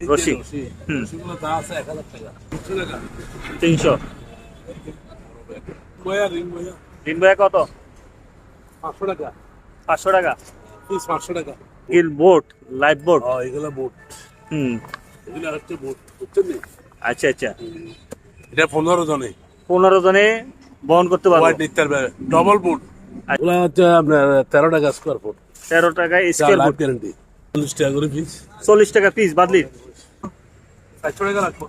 রশি হুম। তিনশো। রিং বয়া কত? পাঁচশো টাকা। পাঁচশো টাকা? পাঁচশো টাকা। গিল বোট লাইফ বোট? এগুলো বুট। হুম। এগুলো হচ্ছে বুট বুঝছেন আচ্ছা আচ্ছা। এটা পনেরো জনে। পনেরো জনে বহন করতে পারব। Double boat. এগুলো হচ্ছে আপনার তেরো টাকা স্কোয়ার ফুট তেরো গ্যারান্টি চল্লিশ টাকা করে পিস চল্লিশ টাকা পিস বাদলি। চারশো টাকা রাখব।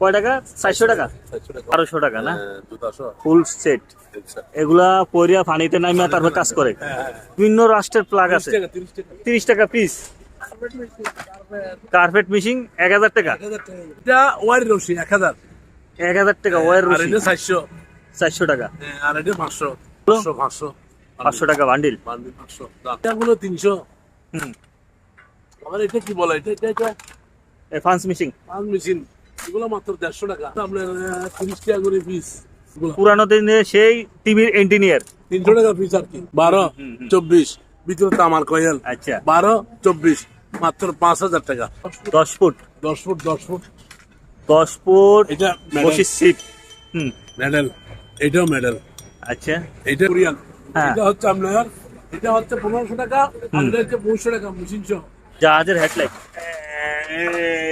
কয় টাকা? চারশো টাকা। বারোশো টাকা না? ফুল সেট এগুলা পরিয়া পানিতে নামিয়া তারপর কাজ করে। বিভিন্ন রাষ্ট্রের প্লাগ আছে। তিরিশ টাকা। পিস কার্পেট মিশিং এক হাজার টাকা। এটা ওয়ারি রশি এক হাজার। এক হাজার টাকা ওয়ার চারশো। চারশো টাকা। আর এটা পাঁচশো। পাঁচশো পাঁচশো। পাঁচশো টাকা বান্ডিল বান্ডিল পাঁচশো। এটাগুলো তিনশো। হুম। আমার এটা কি বলে? এটা এটা ফান্স মিশিং। পাঁচ মেশিন এগুলো মাত্র দেড়শো টাকা। আপনার তিরিশ টাকা করে পিস পুরানো দিনে সেই টিভির ইঞ্জিনিয়ার তিনশো টাকা পিস আর কি। বারো চব্বিশ। ভিতরে তামার কয়েল। আচ্ছা। বারো চব্বিশ। মাত্র পাঁচ হাজার টাকা। দশ ফুট। দশ ফুট দশ ফুট। দশ ফুট এটা পঁচিশ সিট। হুম। মেডেল। এটাও মেডেল। আচ্ছা। এটা কোরিয়ান। হ্যাঁ। এটা হচ্ছে আপনার এটা হচ্ছে পনেরোশো টাকা এটা হচ্ছে পনেরোশো টাকা মেশিন সহ। জাহাজের হেডলাইট।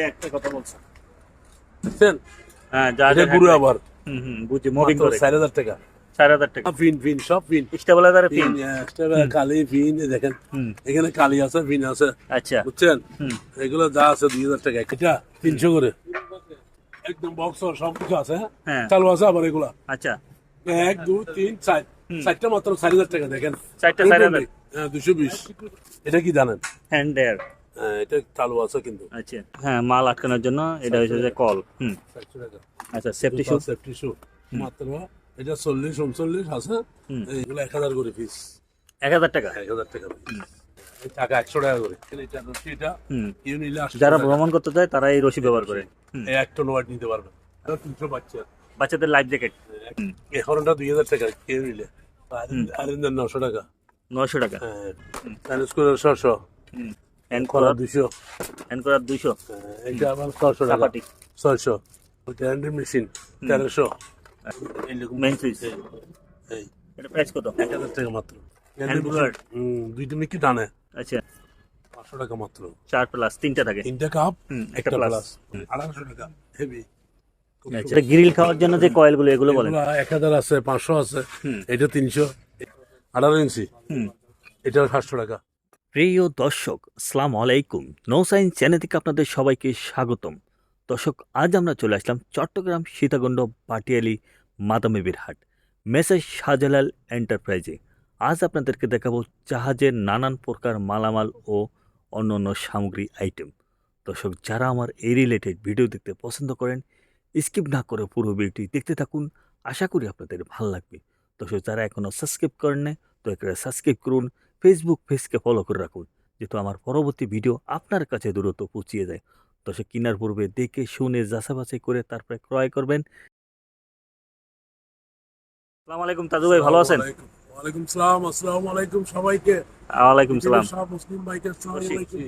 একটা কথা বলছো। বুঝছেন হ্যাঁ জাহাজের পুরো আবার। হুম হুম বুঝি মুভিং করে। চার হাজার টাকা। চার হাজার টাকা। ফিন ফিন সব ফিন স্টেবিলাইজারে ফিন কালি ফিন দেখেন। এখানে কালি আছে ফিন আছে। আচ্ছা। বুঝছেন? এগুলো যা আছে দুই হাজার টাকা। এটা তিনশো করে। একদম বক্স সব কিছু আছে হ্যাঁ? হ্যাঁ। চালু আছে আবার এগুলা। আচ্ছা। এক দুই তিন চার। চারটা মাত্র চার হাজার টাকা দেখেন। চারটা চার হাজার। হ্যাঁ দুশো বিশ। এটা কি জানেন? হ্যান্ড হ্যাঁ, এটা চালু আছে কিন্তু। আচ্ছা হ্যাঁ মাল আটকানোর জন্য এটা হচ্ছে যে কল হুম। আচ্ছা সেফটি শু সেফটি শু মাত্র এটা চল্লিশ উনচল্লিশ আছে। এগুলো এক হাজার করে পিস এক হাজার টাকা? এক হাজার টাকা। টাকা একশো টাকা করে। এটা যারা ভ্রমণ করতে চায় তারা এই রশি ব্যবহার করে। হুম। এই এক টন ওয়াট নিতে পারবে। তিনশো বাচ্চা। বাচ্চাদের লাইফ জ্যাকেট দুই হাজার টাকা কেউ নিলে। আর নশো টাকা। নয়শো টাকা। হ্যাঁ। ছশো। হ্যান্ড কলা করার দুশো হ্যান্ড করার দুইশো এটা আবার ছশো টাকা। চাপাটি? ছয়শো। গ্যারান্টি মেশিন তেরোশো। মেইন সুইচ এটা প্রাইস কত? এক হাজার টাকা মাত্র? দুইটা টানে? আচ্ছা। পাঁচশো টাকা মাত্র। চার প্লাস তিনটা থাকে। তিনটা কাপ হুম, একটা একটা প্লাস আড়াইশো টাকা হেভি আচ্ছা। গ্রিল খাওয়ার জন্য যে কয়েল কয়েলগুলো এগুলো বলেন। এক হাজার আছে পাঁচশো আছে। হুম। এটা তিনশো। আঠারো ইঞ্চি। হুম। এটা সাতশো টাকা। প্রিয় দর্শক, আসসালামু আলাইকুম। নো সাইন্স চ্যানেল থেকে আপনাদের সবাইকে স্বাগতম। দর্শক, আজ আমরা চলে আসলাম চট্টগ্রাম সীতাকুণ্ড পাটিয়ালি মাদামেবির হাট মেসেজ শাহজালাল এন্টারপ্রাইজে। আজ আপনাদেরকে দেখাবো জাহাজের নানান প্রকার মালামাল ও অন্যান্য সামগ্রী আইটেম দর্শক, যারা আমার এই রিলেটেড ভিডিও দেখতে পছন্দ করেন স্কিপ না করে পুরো ভিডিওটি দেখতে থাকুন। আশা করি আপনাদের ভালো লাগবে। দর্শক, যারা এখনও সাবস্ক্রাইব করেন না দয়া করে সাবস্ক্রাইব করুন। ফেসবুক পেজকে ফলো করে রাখুন যেহেতু আমার পরবর্তী ভিডিও আপনার কাছে দূরত্ব পৌঁছিয়ে যায়। দর্শক কেনার পূর্বে দেখে শুনে যাচাবাছাই করে তারপরে ক্রয় করবেন। আসসালামু আলাইকুম তাজু ভাই ভালো আছেন? ওয়ালাইকুম সালাম আসসালামু আলাইকুম সবাইকে। ওয়ালাইকুম সালাম। সব মুসলিম ভাইকে আসসালামু আলাইকুম।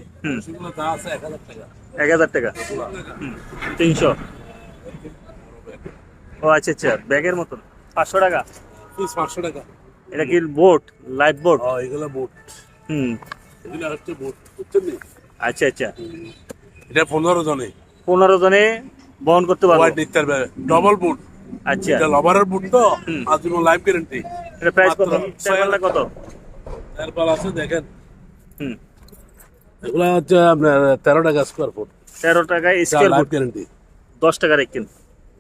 সেগুলো আছে এক হাজার টাকা। এক হাজার টাকা? হুম, তিনশো? ও আচ্ছা আচ্ছা ব্যাগের মতন। পাঁচশো টাকা? পিস পাঁচশো টাকা। এটা কি বোট লাইফ বোট এগুলো বুট হুম। এগুলো হচ্ছে বুট বুঝছেন আচ্ছা আচ্ছা। এটা পনেরো জনে। পনেরো জনে বহন করতে পারব। হোয়াইট নিতে পারবে ডবল বুট আচ্ছা। এটা লবারের বুট তো। আজীবন লাইফ গ্যারান্টি এটা প্রাইস কত? মাত্র কত? এরপর আছে দেখেন। হুম। এগুলো হচ্ছে আপনার তেরো টাকা স্কোয়ার ফুট তেরো টাকায় স্কেল লাইফ বুট গ্যারান্টি দশ টাকার এক কিন।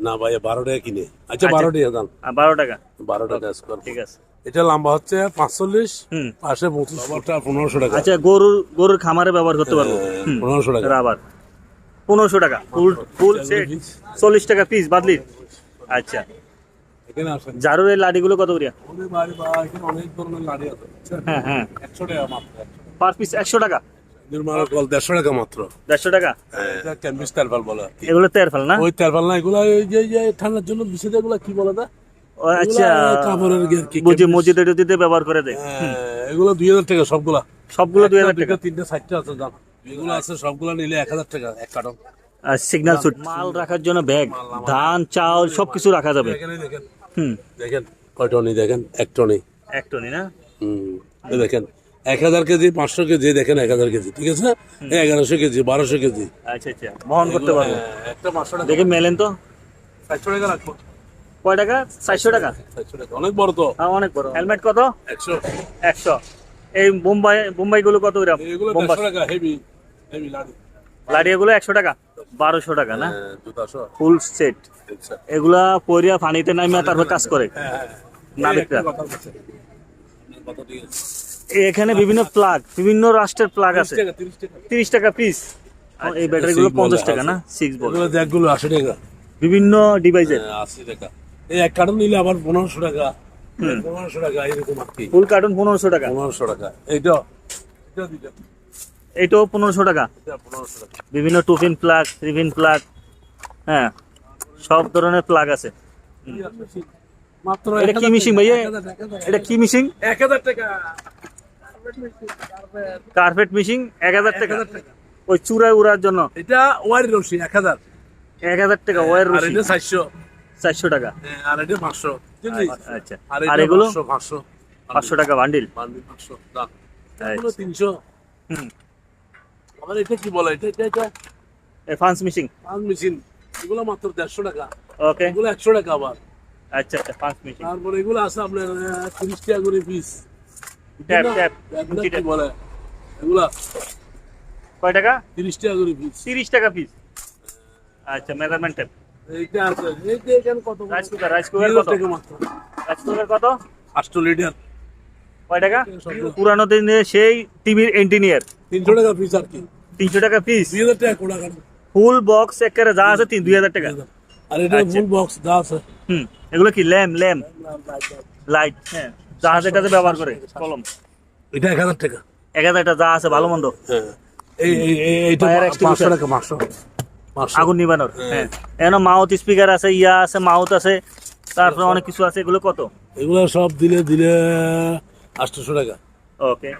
না ভাই বারো টাকা কিনে। আচ্ছা বারো টাকা দাম। বারো টাকা। বারো টাকা স্কোয়ার ঠিক আছে। এটা লম্বা হচ্ছে পাঁচচল্লিশ পাশে পঁচিশ পনেরোশো টাকা। আচ্ছা গরুর গরুর খামারে ব্যবহার করতে পারব? হুম। পনেরোশো টাকা। রাবার। পনেরোশো টাকা। ফুল ফুল সেট চল্লিশ টাকা পিস বাদলি। আচ্ছা। জারুর এই লাডিগুলো কত করিয়া? অনেক বাড়ি বা এখানে অনেক ধরনের লাড়ি আছে। হ্যাঁ হ্যাঁ। একশো টাকা মাত্র পার পিস একশো টাকা? নির্মাণ কল দেড়শো টাকা মাত্র। দেড়শো টাকা? এটা ক্যানভিস তেরপাল বলে এগুলো তেরফাল না? ওই তেরপাল না এগুলো ওই যে ঠান্ডার জন্য বিশেষ এগুলো কি বলে ও, আচ্ছা। কাপড়ের কি বুঝি মসজিদে টসজিদে ব্যবহার করে দেয়। হ্যাঁ, এগুলো দুই হাজার টাকা সবগুলা। সবগুলো দুই হাজার টাকা। দুইটা, তিনটা আছে দাম। এগুলো আছে সবগুলো নিলে এক হাজার টাকা এক কার্টন। আর সিগন্যাল সুট মাল রাখার জন্য ব্যাগ ধান চাউল সবকিছু রাখা যাবে। দেখেন হুম। দেখেন কয় টনি দেখেন? এক টনি। এক টনি না? হুম দেখেন। এক হাজার কেজি পাঁচশো কেজি দেখেন এক হাজার কেজি ঠিক আছে? এগারোশো কেজি বারোশো কেজি। আচ্ছা আচ্ছা। বহন করতে পারব। হ্যাঁ, একটা পাঁচশো দেখে মেলেন তো? চারশো টাকা রাখব। কয় টাকা? চারশো টাকা? অনেক বড় তো। হ্যাঁ অনেক বড়। হেলমেট কত? একশো। একশো। এই মুম্বাই মুম্বাই গুলো কত গ্রাম? বোম্বাই। হেভি হেভি লাড়ি। লাড়িয়া গুলো একশো টাকা? বারোশো টাকা না? হ্যাঁ, ফুল সেট। আচ্ছা। এগুলা পরিয়া পানিতে নামিয়া তারপর কাজ করে। হ্যাঁ হ্যাঁ। নাবিকরা। এই এখানে বিভিন্ন প্লাগ বিভিন্ন রাষ্ট্রের প্লাগ আছে। তিরিশ টাকা। পিস এই ব্যাটারি গুলো পঞ্চাশ টাকা না? সিক্স বল এগুলো আশি টাকা। বিভিন্ন ডিভাইসের আশি টাকা। এই এক কার্টন নিলে আবার পনেরোশো টাকা। পনেরোশো টাকা এরকম আর কি। ফুল কার্টুন পনেরোশো টাকা? পনেরোশো টাকা। এইটা এটা দিটা এটাও পনেরোশো টাকা? এটা পনেরোশো টাকা। বিভিন্ন two pin plug three pin plug হ্যাঁ সব ধরনের প্লাগ আছে। এটা কি মিশিং ভাইয়া? এটা কি মিশিং এক হাজার টাকা। কার্পেট মিশিং এক হাজার টাকা। ওই চূড়ায় উড়ার জন্য। এটা ওয়ার রশি এক হাজার। এক হাজার টাকা ওয়ার রশি। চারশো। চারশো টাকা। আর এটা পাঁচশো। আচ্ছা আর আর এগুলো? পাঁচশো টাকা বান্ডিল? বান্ডিল পাঁচশো দাম। আচ্ছা। তিনশো। হুম। এটা কি বলে? এটা এটা এটা? Funds missing. পাঁচ মেশিন এগুলো মাত্র দেড়শো টাকা। ওকে। এগুলো একশো টাকা আবার। আচ্ছা আচ্ছা ফান্স মিশিং। তারপরে এগুলো আছে আপনার তিরিশ টাকা করে পিস ট্যাপ ট্যাপ কি বলে? এগুলা। কয় টাকা? তিরিশ টাকা করে পিস তিরিশ টাকা পিস আচ্ছা মেজারমেন্ট ট্যাপ এইটা আছে। এইটা এখানে কত রাইস কুকার রাইস কুকার কত? রাইস কুকার কত? আটশো লিটার। কয় টাকা? পুরানো দিনে সেই টিভির ইঞ্জিনিয়ার তিনশো টাকা পিস আর কি। তিনশো টাকা পিস দুই হাজার টাকা কোড়া ফুল বক্স একেবারে যা আছে তিন দুই হাজার টাকা। আর এটা আচ্ছা। ফুল বক্স যা আছে। হুম এগুলো কি ল্যাম্প ল্যাম্প লাইট হ্যাঁ। জাহাজ এটাতে ব্যবহার করে কলম। এটা এক হাজার টাকা। এক হাজার টাকা যা আছে ভালো মন্দ। হ্যাঁ। এই এইটা। টাকা আগুন নিবানোর হ্যাঁ। এখানে মাউথ স্পিকার আছে ইয়া আছে মাউথ আছে তারপরে অনেক কিছু আছে এগুলো কত? এগুলো সব দিলে দিলে আটশোশো টাকা। ওকে।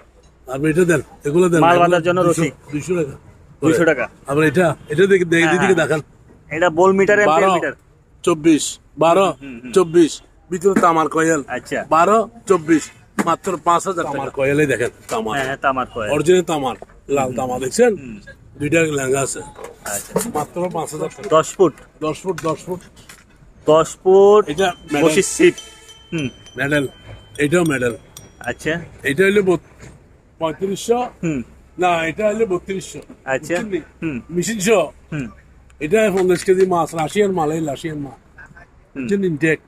আর এটা দেন এগুলো দেন। মাল বাঁধার জন্য। দুইশো টাকা। দুইশো টাকা। আবার এটা এটা দেখে হ্যাঁ, হ্যাঁ। দেখান। এটা বোল মিটার এম্পিয়ার মিটার। চব্বিশ বারো চব্বিশ। ভিতরে তামার কয়েল। আচ্ছা। বারো চব্বিশ। মাত্র পাঁচ হাজার তামার কয়েলে দেখেন। তামার। হ্যাঁ হ্যাঁ তামার কয় অরিজিনাল তামার। লাল তামা দেখছেন? দুইটা লেহেঙ্গা আছে। মাত্র পাঁচ হাজার দশ ফুট? দশ ফুট দশ ফুট। দশ ফুট এটা মেডেল। পঁচিশ সিট হুম। মেডেল। এটাও মেডেল। আচ্ছা। এটা হইলে পঁয়ত্রিশশো? হুম। না এটা হইলে বত্রিশশো। আচ্ছা। হুম। মেশিনশো? হুম। এটা পঞ্চাশ কেজি মাছ রাশিয়ান মাল এই রাশিয়ান মাল। বুঝছেন ইনটেক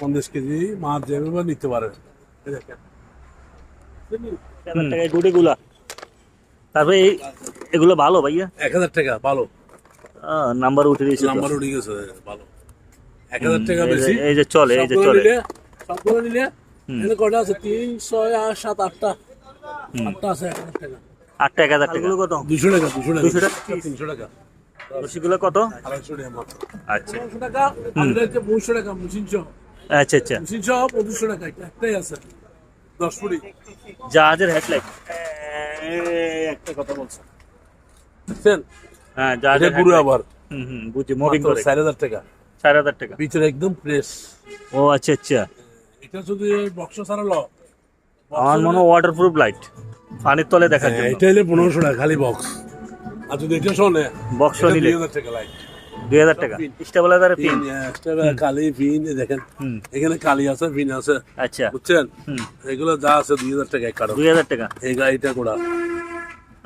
পঞ্চাশ কেজি মাছ যেভাবে নিতে পারে। দেখেন। গুটিগুলা তারপরে এই এগুলো ভালো ভাইয়া? এক হাজার টাকা ভালো। নাম্বার উঠে দিয়েছে নাম্বার উঠে গেছে ভালো। এক হাজার টাকা বেশি। এই যে চলে এই যে চলে। সবগুলো নিলে এখানে কটা আছে? তিন ছয় আট সাত আটটা। আটটা আছে এক হাজার টাকা। আটটা এক হাজার টাকা। কত? দুশো টাকা দুশো টাকা। দুশো টাকা? তিনশো টাকা। রসিগুলো কত? আড়াইশো টাকা আচ্ছা। পনেরোশো টাকা পঁচিশশো টাকা মেশিনশো আচ্ছা আচ্ছা। মেশিনশো পঁচিশশো টাকা একটাই আছে। দশ ফুটি জাহাজের হেডলাইট। একটা কথা বলছো। বুঝছেন? হ্যাঁ পুরো আবার। হুম হুম করে। টাকা। চার হাজার টাকা। ভিতরে একদম ফ্রেশ ও আচ্ছা আচ্ছা। এটা যদি বক্স সারালো আমার মনে ওয়াটার প্রুফ লাইট পানির তলে দেখা যায় এটা হলে পনেরোশো টাকা খালি বক্স আর যদি এটা শোনে বক্স নিলে টাকা লাইট দুই হাজার টাকা। স্টেবিলাইজারে পিন পিন কালি পিন দেখেন। এখানে কালি আছে পিন আছে। আচ্ছা। বুঝছেন? এগুলো যা আছে দুই হাজার টাকা কারণ দুই হাজার টাকা। এই গাড়িটা কোড়া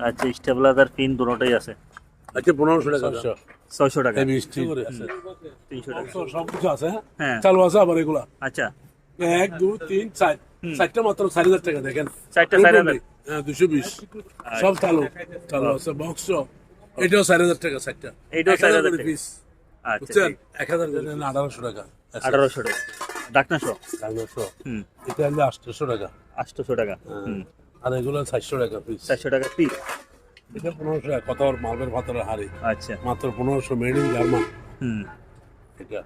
আচ্ছা স্টেবিলাইজার পিন দুটোটাই আছে। আচ্ছা পনেরোশো টাকা। ছয়শো। টাকা। মিষ্টি। করে আছে। তিনশো টাকা। সব কিছু আছে হ্যাঁ? হ্যাঁ। চালু আছে আবার এগুলা। আচ্ছা। এক দুই তিন চার। চারটা মাত্র চার হাজার টাকা দেখেন। চারটা চার হাজার। হ্যাঁ দুশো বিশ। সব চালু। চালু আছে বক্স এটাও চার হাজার টাকা চারটা। 4,000 করে টাকা। পিস আচ্ছা এক হাজার করে আঠারোশো টাকা। আঠারোশো টাকা। ডাকনাশো? আঠারোশো হুম। এটা হলে আটশোশো টাকা। আটশোশো টাকা। হুম। আর এগুলো চারশো টাকা পিস চারশো টাকা পিস এটা পনেরোশো টাকা। কত? মালবের ভাতরের হাড়ি। আচ্ছা। মাত্র পনেরোশো মেড ইন জার্মান হুম। এটা।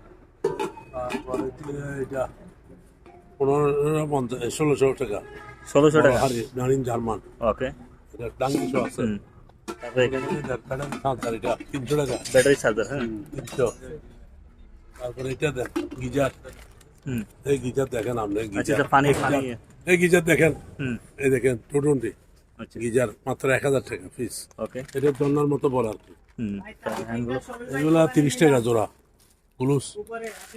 তারপরে এটা পনেরো পঞ্চাশ ষোলোশো টাকা। ষোলোশো টাকা। মেড ইন জার্মান ওকে এটা ডাঙ্গিশো আছে। তারপরে এখানে এটা তিনশো টাকা ব্যাটারি চার্জার হ্যাঁ তিনশো তারপরে এটা দেন গিজার হুম এই গিজার দেখেন আপনি গিজার পানি পানি এই গিজার দেখেন হুম এই দেখেন টু টোয়েন্টি গিজার মাত্র এক হাজার টাকা পিস ওকে এটা জন্নার মতো বড় আর কি হুম তারপরে হ্যান্ডগ্লোভ এগুলা তিরিশ টাকা জোড়া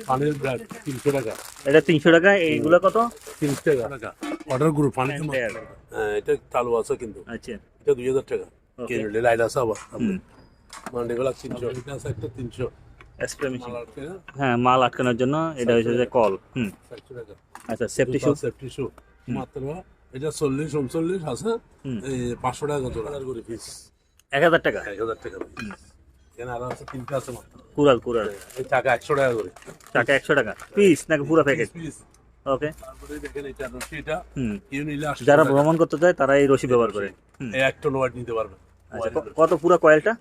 পানির ব্যাগ তিনশো টাকা এটা তিনশো টাকা এইগুলো কত তিরিশ টাকা টাকা অর্ডার গ্রুপ পানি এটা চালু আছে কিন্তু আচ্ছা এটা দুই হাজার টাকা. কেরলে তিনশো। একটা তিনশো। স্প্রে মেশিন না, হ্যাঁ মাল আটকানোর জন্য এটা হচ্ছে যে কল হুম। আচ্ছা সেফটি শু সেফটি শু মাত্র এটা চল্লিশ উনচল্লিশ আছে। এই পাঁচশো টাকা হাজার করে পিস এক হাজার টাকা? এক হাজার টাকা এখানে আরও আছে তিনটা আছে মাত্র। কুড়াল কুড়াল। এই টাকা একশো টাকা করে। টাকা একশো টাকা। পিস নাকি পুরো প্যাকেট পিস ওকে তারপরে দেখেন এটা রশি হুম। কেউ যারা ভ্রমণ করতে যায় তারা এই রশি ব্যবহার করে। এক টন ওয়াট নিতে পারবে। আচ্ছা কত পুরো কয়েলটা?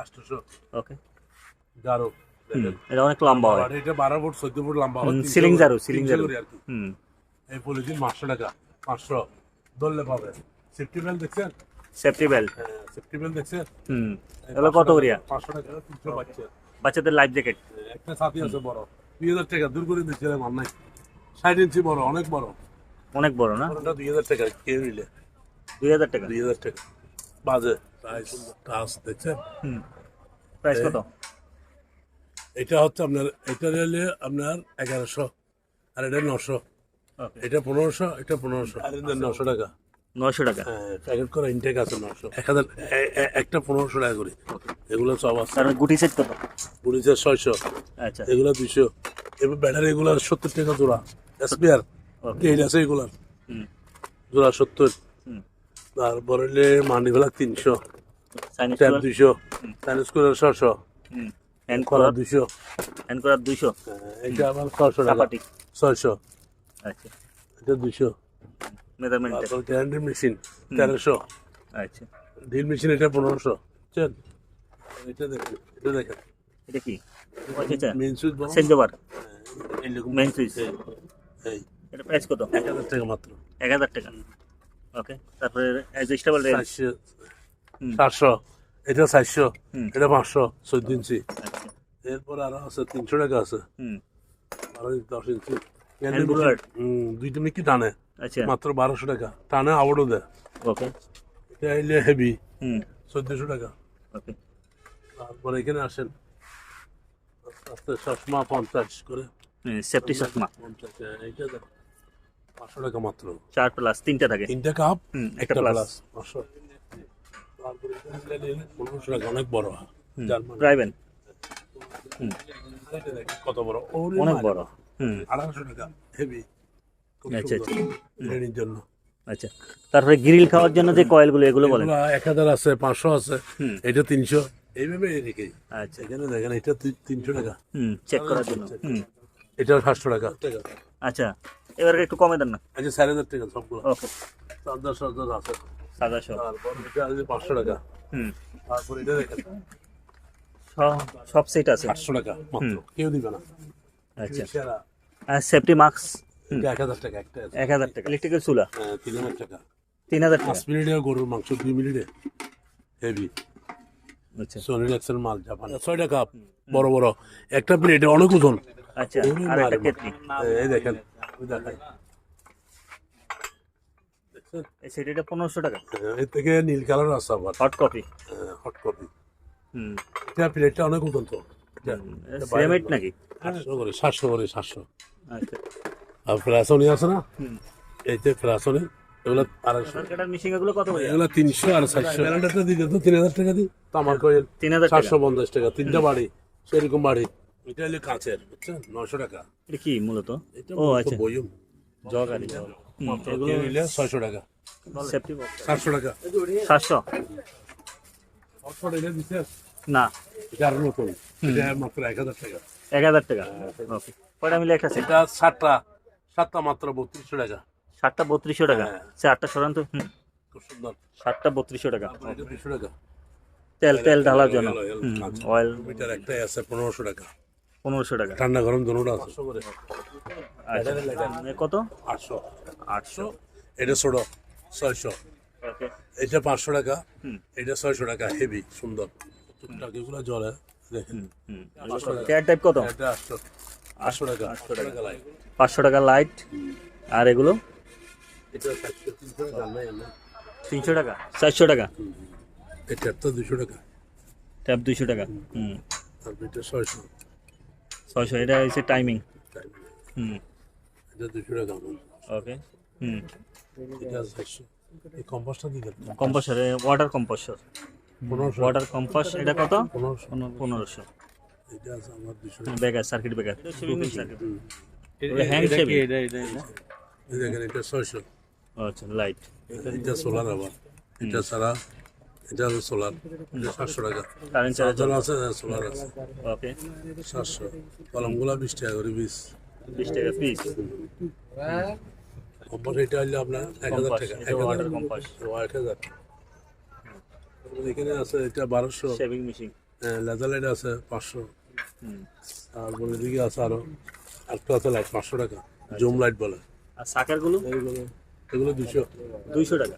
আটশোশো। ওকে। গারো এটা অনেক লম্বা হয়। আর এটা বারো ফুট চোদ্দ ফুট লম্বা হয় সিলিং জারু, সিলিং জারু। হুম। এই পলিথিন পাঁচশো টাকা পাঁচশো। ধরলে পাবে। সেফটি বেল দেখছেন? Safety belt. সেফটি বেল দেখছেন? হুম এগুলো কত করিয়া? পাঁচশো টাকা তিনশো বাচ্চা। বাচ্চাদের লাইফ জ্যাকেট একটা সাথী আছে বড়। দুই হাজার টাকা দূর করে দিচ্ছে মান নাই। ষাট ইঞ্চি বড় অনেক বড়। অনেক বড় না? দুই হাজার টাকা কে নিলে। দুই হাজার টাকা। দুই হাজার টাকা। বাজে। টাচ দেখছেন হুম। প্রাইস কত? এটা হচ্ছে আপনার এটা নিলে আপনার এগারোশো আর এটা নশো। এটা পনেরোশো এটা পনেরোশো। আর এটা নশো টাকা। নয়শো টাকা? হ্যাঁ প্যাকেট করা ইনটেক আছে নশো। এক হাজার একটা পনেরোশো টাকা করে। এগুলো সব আছে। তার গুটি সেট কত? পুলিশের ছয়শো। আচ্ছা। এগুলো দুইশো। এবার ব্যাটারি এগুলো সত্তর টাকা জোড়া। এসপিআর তেল আছে এগুলো জোড়া সত্তর। তারপরে হলে মান্ডিগুলা তিনশো ট্যাপ দুইশো চাইনিজ কুলার ছশো হ্যান্ড দুইশো। হ্যান্ড দুইশো? এটা আবার ছশো টাকা। ছয়শো। আচ্ছা। এটা দুইশো। মেজারমেন্ট তারপর গ্যারান্টি মেশিন তেরোশো। আচ্ছা। ড্রিল মেশিন এটা পনেরোশো। বুঝছেন এটা দেখেন এটা দেখেন এটা কি? আচ্ছা মেন সুইচ সেট দেবার সুইচ এই এটা প্রাইস কত? এক হাজার টাকা মাত্র। এক হাজার টাকা। ওকে তারপরে অ্যাডজাস্টেবল রেঞ্জ এটা। এটা ইঞ্চি। আচ্ছা। এরপর আরও আছে তিনশো টাকা আছে। হুম। আরও দশ ইঞ্চি। Hand blower? হুম, দুইটা মিকি টানে। আচ্ছা। মাত্র টাকা। টানে আবারও দেয়। ওকে এটা হইলে হেভি। হুম। চোদ্দশো টাকা। ওকে তারপরে এখানে আসেন। আস্তে আস্তে চশমা পঞ্চাশ করে। সেফটি চশমা। পঞ্চাশ হ্যাঁ, এইটা পাঁচশো টাকা মাত্র? চার প্লাস তিনটা থাকে। তিনটা কাপ? একটা একটা প্লাস। পাঁচশো তারপরে পনেরোশো টাকা অনেক বড়। জার্মান। প্রাইভেন এটা দেখ কত বড়? অনেক বড়। আড়াইশো টাকা। হেভি আচ্ছা, আচ্ছা। জন্য। আচ্ছা। তারপরে গ্রিল খাওয়ার জন্য যে কয়েলগুলো এগুলো বলেন। এক হাজার আছে পাঁচশো আছে। হুম। এটা তিনশো। এইভাবে আচ্ছা। এখানে দেখেন এটা তিনশো টাকা। হুম চেক করার জন্য। হুম। এটা সাতশো টাকা। আচ্ছা এবার একটু কমে দেন না। আচ্ছা চার হাজার টাকা সবগুলো। ওকে। সাত আছে। সাদাশো তারপর এটা আছে পাঁচশো টাকা। হুম। তারপর এটা দেখেন। সব- সব সেট আছে। আটশো টাকা মাত্র। কেউ দিবে না। আচ্ছা। আর সেফটি মাস্ক? এক হাজার টাকা একটা আছে। এক হাজার টাকা। ইলেকট্রিক্যাল চুলা? হ্যাঁ, তিন হাজার টাকা। তিন হাজার টাকা। পাঁচ মিনিটে গরুর মাংস দুই মিনিটে। হেভি আচ্ছা। এক্সেল মাল জাপান ছয়টা কাপ বড় বড়। একটা প্লেটে অনেক ওজন। আচ্ছা আর একটা মারে। এই দেখেন ওই দেখাই এই সেটিটা পনেরোশো টাকা। এর থেকে নীল কালার আছে আবার। হট কপি হট কপি হুম। এটা প্লেটটা অনেক তো নাকি? সাতশো করে সাতশো করে সাতশো। আচ্ছা। আর আছে না? এই যে এগুলো আড়াইশো। এগুলো কত এগুলো তিনশো আর দিতে তো তিন হাজার টাকা দিই। তামার কয়েল তিন হাজার চারশো পঞ্চাশ টাকা তিনটা বাড়ি। সেরকম বাড়ি। এটা হলে কাঁচের বুঝছেন? নশো টাকা। এটা কি মূলত? ও আচ্ছা। বইম জগ আর মাত্র নিলে ছয়শো টাকা। সাতশো টাকা। সাতশো? না। এটা আর নতুন এটা মাত্র এক হাজার টাকা। এক হাজার টাকা? ওকে। কয়টা মিলে একটা সেট সাতটা। সাতটা মাত্র বত্রিশশো টাকা। ষাটটা বত্রিশশো টাকা? হ্যাঁ। চারটা সরান তো। হুম। খুব সুন্দর। ষাটটা বত্রিশশো টাকা। দুশো টাকা। তেল তেল ঢালার জন্য। অয়েল মিটার একটাই আছে পনেরোশো টাকা। পনেরোশো টাকা। ঠান্ডা গরম দুটোটা আছে। আচ্ছা। কত? আটশো। আটশো। এটা ছোট ছয়শো। এটা পাঁচশো টাকা। হুম। এটা ছয়শো টাকা হেভি সুন্দর। টুকটাক এগুলো জলে দেখেন। হুম পাঁচশো টাকা। চেয়ার টাইপ কত? এটা আটশো। আটশো টাকা। আটশো টাকা। লাগে পাঁচশো টাকা লাইট আর এগুলো? তিনশো টাকা চারশো টাকা? এটা তো দুশো টাকা। ট্যাপ দুইশো টাকা। হুম। আর এটা ছয়শো। ছয়শো এটা হচ্ছে টাইমিং হুম। এটা দুশো টাকা ওকে হুম। Compressor water compressor water compass এটা কত? পনেরোশো। পনেরোশো। এটা আমার দুশো। টাকা বেকার সার্কিট হুম। হ্যান্ড দেখেন এটা ছয়শো। আচ্ছা লাইট এটা সোলার আবার। এটা ছাড়া এটা হলো সোলার সাতশো টাকা। চার্জার আছে সোলার আছে। ওকে। সাতশো। কলমগুলা বিশ টাকা করে বিশ বিশ টাকা পিস? কম্পাস এটা হলে আপনার এক হাজার টাকা এক হাজার। কম্পাস এক হাজার। এখানে আছে এটা বারোশো। শেভিং মেশিন লেজার লাইট আছে পাঁচশো। তারপরে এদিকে আছে আরও একটা আছে লাইট পাঁচশো টাকা জুম লাইট বলে। আর সাকারগুলো? এগুলো দুশো দুইশো টাকা।